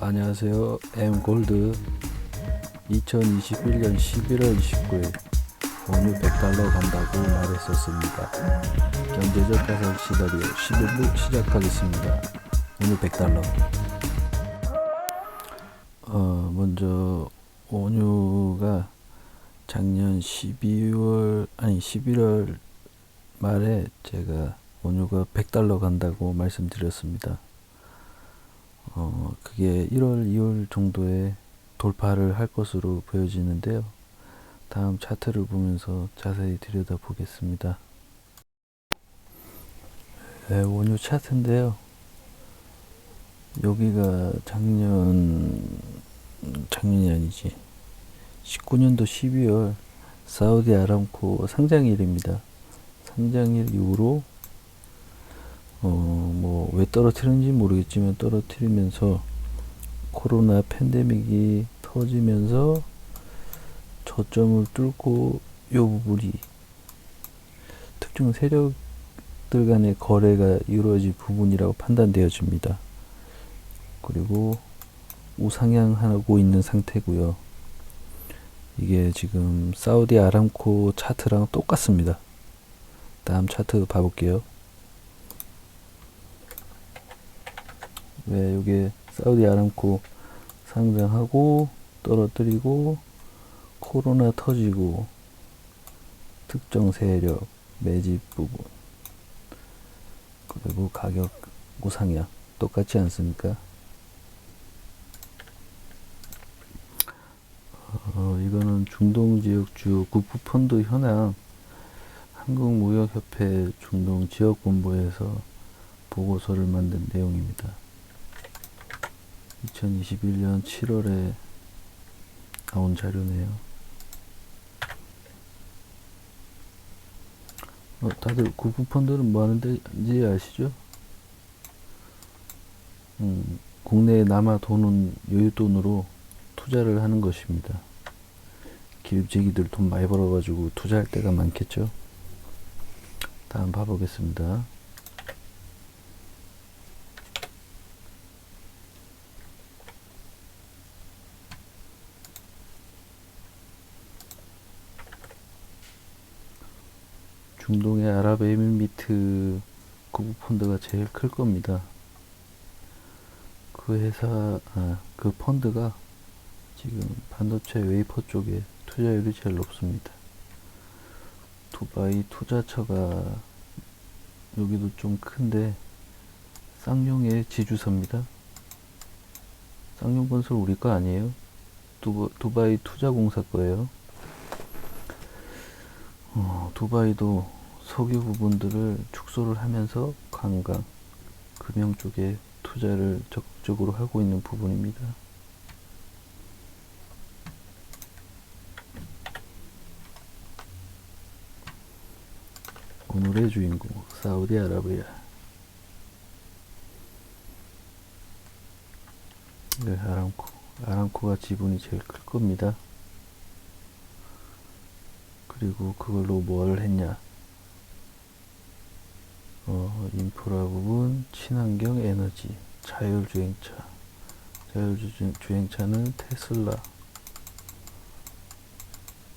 안녕하세요. M골드 2021년 11월 29일 원유 100달러 간다고 말했었습니다. 경제적 가설 시나리오 11부 시작하겠습니다. 원유 100달러 어, 먼저 원유가 작년 12월 아니 11월 말에 제가 원유가 100달러 간다고 말씀드렸습니다. 어, 그게 1월, 2월 정도에 돌파를 할 것으로 보여지는데요. 다음 차트를 보면서 자세히 들여다보겠습니다. 네, 원유 차트인데요. 여기가 작년, 작년이 아니지. 19년도 12월 사우디 아람코 상장일입니다. 상장일 이후로 어, 뭐, 왜 떨어뜨리는지 모르겠지만 떨어뜨리면서 코로나 팬데믹이 터지면서 저점을 뚫고 요 부분이 특정 세력들 간의 거래가 이루어진 부분이라고 판단되어집니다. 그리고 우상향하고 있는 상태고요. 이게 지금 사우디 아람코 차트랑 똑같습니다. 다음 차트 봐볼게요. 왜 이게 사우디 아람코 상장하고 떨어뜨리고 코로나 터지고 특정 세력 매집 부분 그리고 가격 우상향 똑같지 않습니까? 어, 이거는 중동 지역 주 국부 펀드 현황 한국무역협회 중동 지역 본부에서 보고서를 만든 내용입니다. 2021년 7월에 나온 자료네요. 어, 다들 국부 펀드는 뭐 하는지 아시죠? 음, 국내에 남아 도는 여윳돈으로 투자를 하는 것입니다. 기업체기들 돈 많이 벌어가지고 투자할 때가 많겠죠. 다음 봐보겠습니다. 중동의 아랍에미리트 국부 펀드가 제일 클 겁니다. 그 회사, 아, 그 펀드가 지금 반도체 웨이퍼 쪽에 투자율이 제일 높습니다. 두바이 투자처가 여기도 좀 큰데 쌍용의 지주사입니다. 쌍용건설 우리 거 아니에요? 두바, 두바이 투자공사 거예요. 어, 두바이도 석유 부분들을 축소를 하면서 관광, 금융 쪽에 투자를 적극적으로 하고 있는 부분입니다. 오늘의 주인공 사우디아라비아 네, 아람코 아람코가 지분이 제일 클 겁니다. 그리고 그걸로 뭘 했냐 어, 인프라 부분 친환경 에너지 자율주행차. 자율주행차는 테슬라.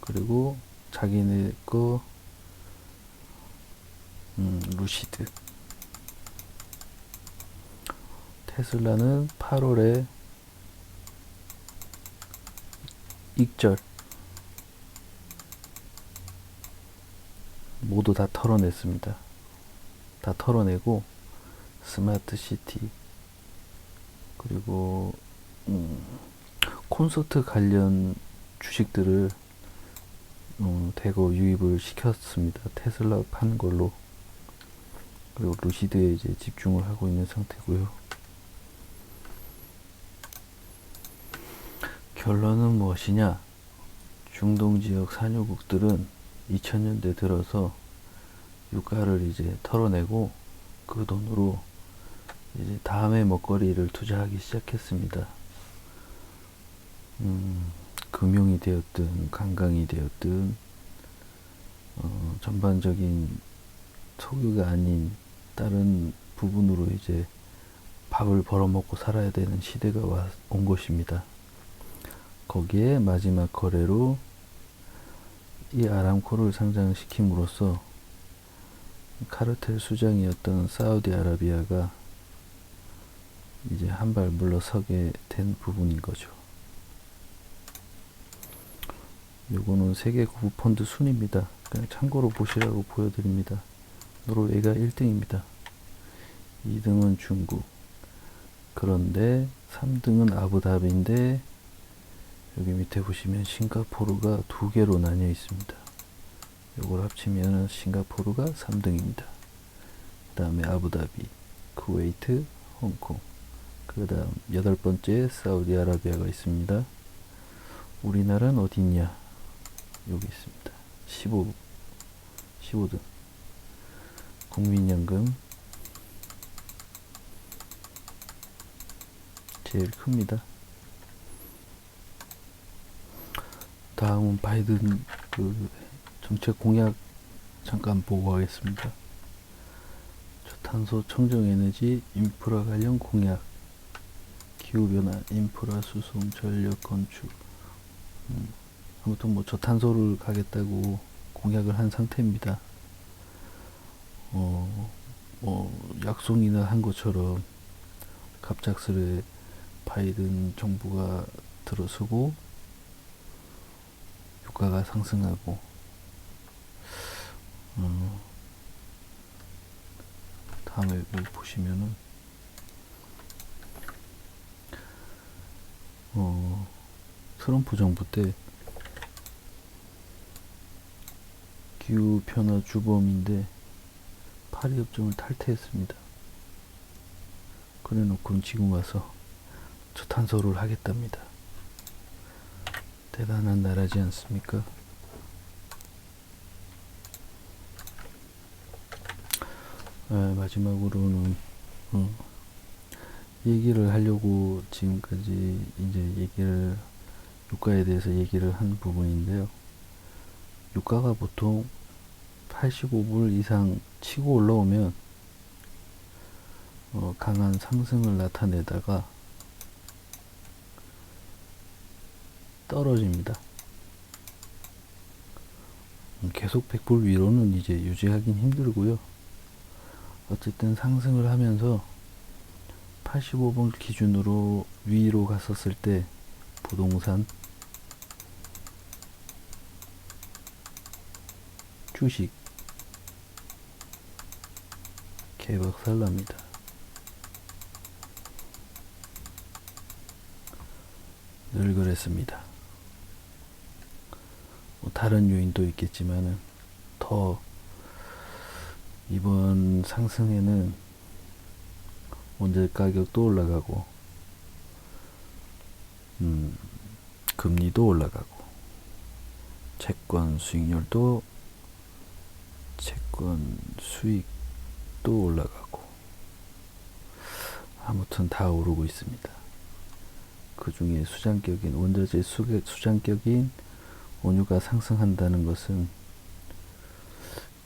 그리고 자기네 거 음, 루시드. 테슬라는 8월에 익절. 모두 다 털어냈습니다. 다 털어내고 스마트 시티 그리고 음, 콘서트 관련 주식들을 음, 대거 유입을 시켰습니다. 테슬라 판 걸로 그리고 루시드에 이제 집중을 하고 있는 상태고요. 결론은 무엇이냐? 중동 지역 산유국들은 2000년대 들어서 유가를 이제 털어내고 그 돈으로 이제 다음의 먹거리를 투자하기 시작했습니다. 음, 금융이 되었든 관광이 되었든 어, 전반적인 석유가 아닌 다른 부분으로 이제 밥을 벌어먹고 살아야 되는 시대가 와, 온 것입니다. 거기에 마지막 거래로 이 아람코를 상장시킴으로써 카르텔 수장이었던 사우디아라비아가 이제 한 발 물러서게 된 부분인 거죠. 요거는 세계 구부 펀드 순입니다. 그냥 참고로 보시라고 보여드립니다. 노르웨이가 1등입니다. 2등은 중국. 그런데 3등은 아부다비인데 여기 밑에 보시면 싱가포르가 두 개로 나뉘어 있습니다. 요걸 합치면 싱가포르가 3등입니다. 그 다음에 아부다비, 쿠웨이트, 홍콩. 그 다음 여덟 번째 사우디아라비아가 있습니다. 우리나라는 어디 있냐? 여기 있습니다. 15, 15등. 국민연금 제일 큽니다. 다음은 바이든 그 정책 공약 잠깐 보고 가겠습니다. 저탄소 청정 에너지 인프라 관련 공약 기후변화 인프라 수송 전력 건축 음, 아무튼 뭐 저탄소를 가겠다고 공약을 한 상태입니다. 어, 뭐 약속이나 한 것처럼 갑작스레 바이든 정부가 들어서고 유가가 상승하고 어, 다음에 여기 보시면은 어, 트럼프 정부 때 기후 변화 주범인데 파리 협정을 탈퇴했습니다. 그래놓고 지금 와서 저탄소를 하겠답니다. 대단한 나라지 않습니까? 아, 마지막으로는 어, 얘기를 하려고 지금까지 이제 얘기를 유가에 대해서 얘기를 한 부분인데요. 유가가 보통 85불 이상 치고 올라오면 어, 강한 상승을 나타내다가 떨어집니다. 음, 계속 100불 위로는 이제 유지하긴 힘들고요. 어쨌든 상승을 하면서 85불 기준으로 위로 갔었을 때 부동산, 주식 개박살납니다. 늘 그랬습니다. 뭐 다른 요인도 있겠지만은 더 이번 상승에는 원재 가격도 올라가고 음, 금리도 올라가고 채권 수익률도 채권 수익도 올라가고 아무튼 다 오르고 있습니다. 그 중에 수장격인 원자재 수- 수장격인 원유가 상승한다는 것은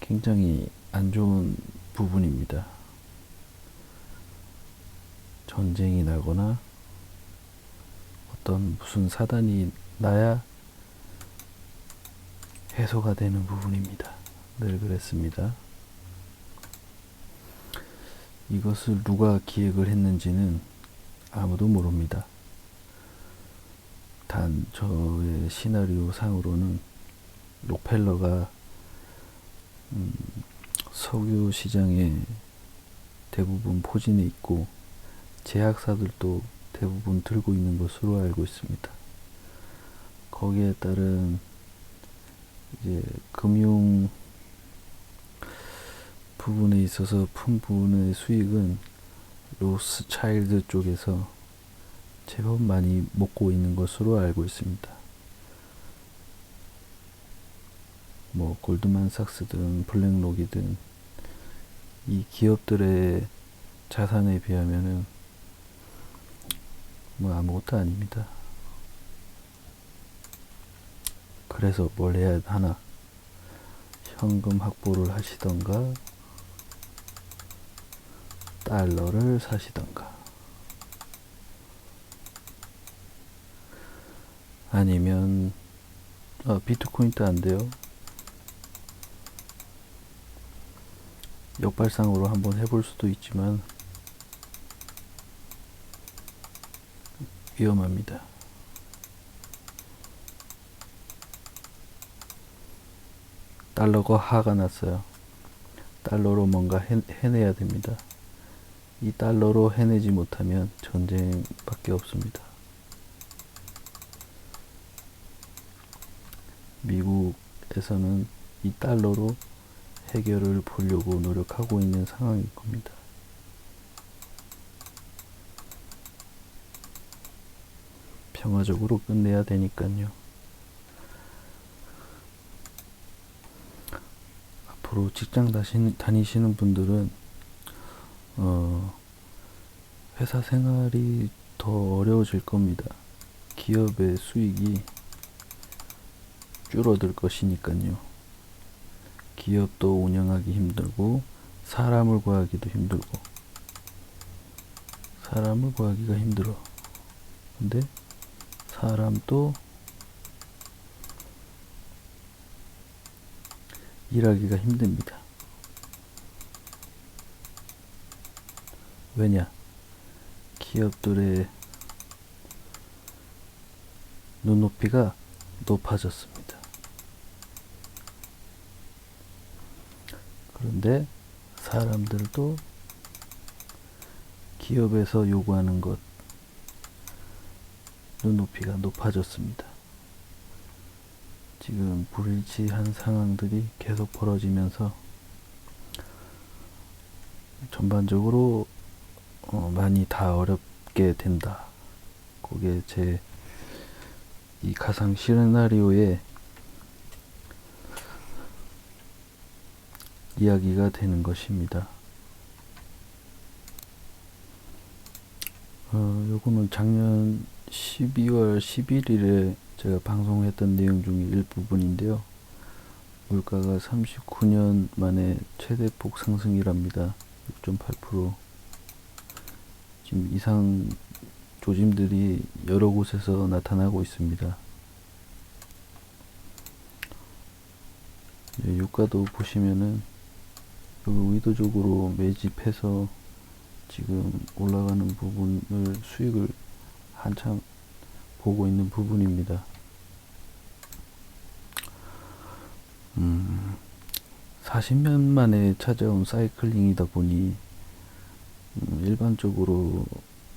굉장히 안 좋은 부분입니다. 전쟁이 나거나 어떤 무슨 사단이 나야 해소가 되는 부분입니다. 늘 그랬습니다. 이것을 누가 기획을 했는지는 아무도 모릅니다. 단 저의 시나리오 상으로는 록펠러가 음, 석유 시장에 대부분 포진해 있고 제약사들도 대부분 들고 있는 것으로 알고 있습니다. 거기에 따른 이제 금융 부분에 있어서 푼 부분의 수익은 로스 차일드 쪽에서 제법 많이 먹고 있는 것으로 알고 있습니다. 뭐 골드만삭스든 블랙록이든 이 기업들의 자산에 비하면은 뭐 아무것도 아닙니다. 그래서 뭘 해야 하나? 현금 확보를 하시던가 달러를 사시던가 아니면 아, 비트코인도 안 돼요. 역발상으로 한번 해볼 수도 있지만 위험합니다. 달러가 하가 났어요. 달러로 뭔가 해, 해내야 됩니다. 이 달러로 해내지 못하면 전쟁밖에 없습니다. 미국에서는 이 달러로 해결을 보려고 노력하고 있는 상황일 겁니다. 평화적으로 끝내야 되니까요. 앞으로 직장 다니시는 분들은 어, 회사 생활이 더 어려워질 겁니다. 기업의 수익이 줄어들 것이니까요. 기업도 운영하기 힘들고 사람을 구하기도 힘들고 사람을 구하기가 힘들어. 근데 사람도 일하기가 힘듭니다. 왜냐? 기업들의 눈높이가 높아졌습니다. 그런데 사람들도 기업에서 요구하는 것 눈높이가 높아졌습니다. 지금 불일치한 상황들이 계속 벌어지면서 전반적으로 어, 많이 다 어렵게 된다. 그게 제 이 가상 시나리오의 이야기가 되는 것입니다. 어, 요거는 작년 12월 11일에 제가 방송했던 내용 중에 일부분인데요. 물가가 39년 만에 최대폭 상승이랍니다. 6.8% 지금 이상 조짐들이 여러 곳에서 나타나고 있습니다. 예, 유가도 보시면은 여기 의도적으로 매집해서 지금 올라가는 부분을 수익을 한참 보고 있는 부분입니다. 음, 40년 만에 찾아온 사이클링이다 보니 음, 일반적으로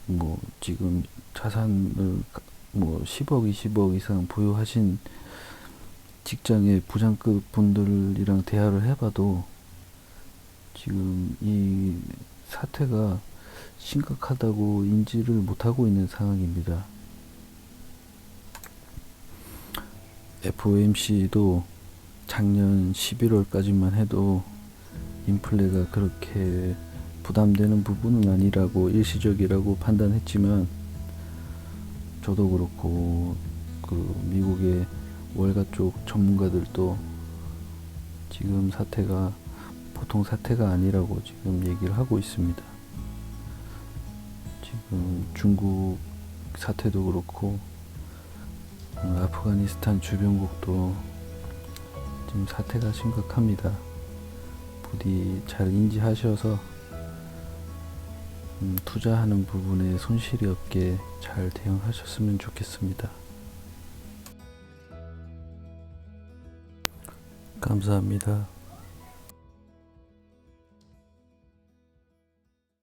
뭐 지금 자산을 가- 뭐 10억, 20억 이상 보유하신 직장의 부장급 분들이랑 대화를 해봐도 지금 이 사태가 심각하다고 인지를 못하고 있는 상황입니다. FOMC도 작년 11월까지만 해도 인플레가 그렇게 부담되는 부분은 아니라고 일시적이라고 판단했지만 저도 그렇고 그 미국의 월가 쪽 전문가들도 지금 사태가 보통 사태가 아니라고 지금 얘기를 하고 있습니다. 지금 중국 사태도 그렇고 음, 아프가니스탄 주변국도 지금 사태가 심각합니다. 부디 잘 인지하셔서 음, 투자하는 부분에 손실이 없게 잘 대응하셨으면 좋겠습니다. 감사합니다.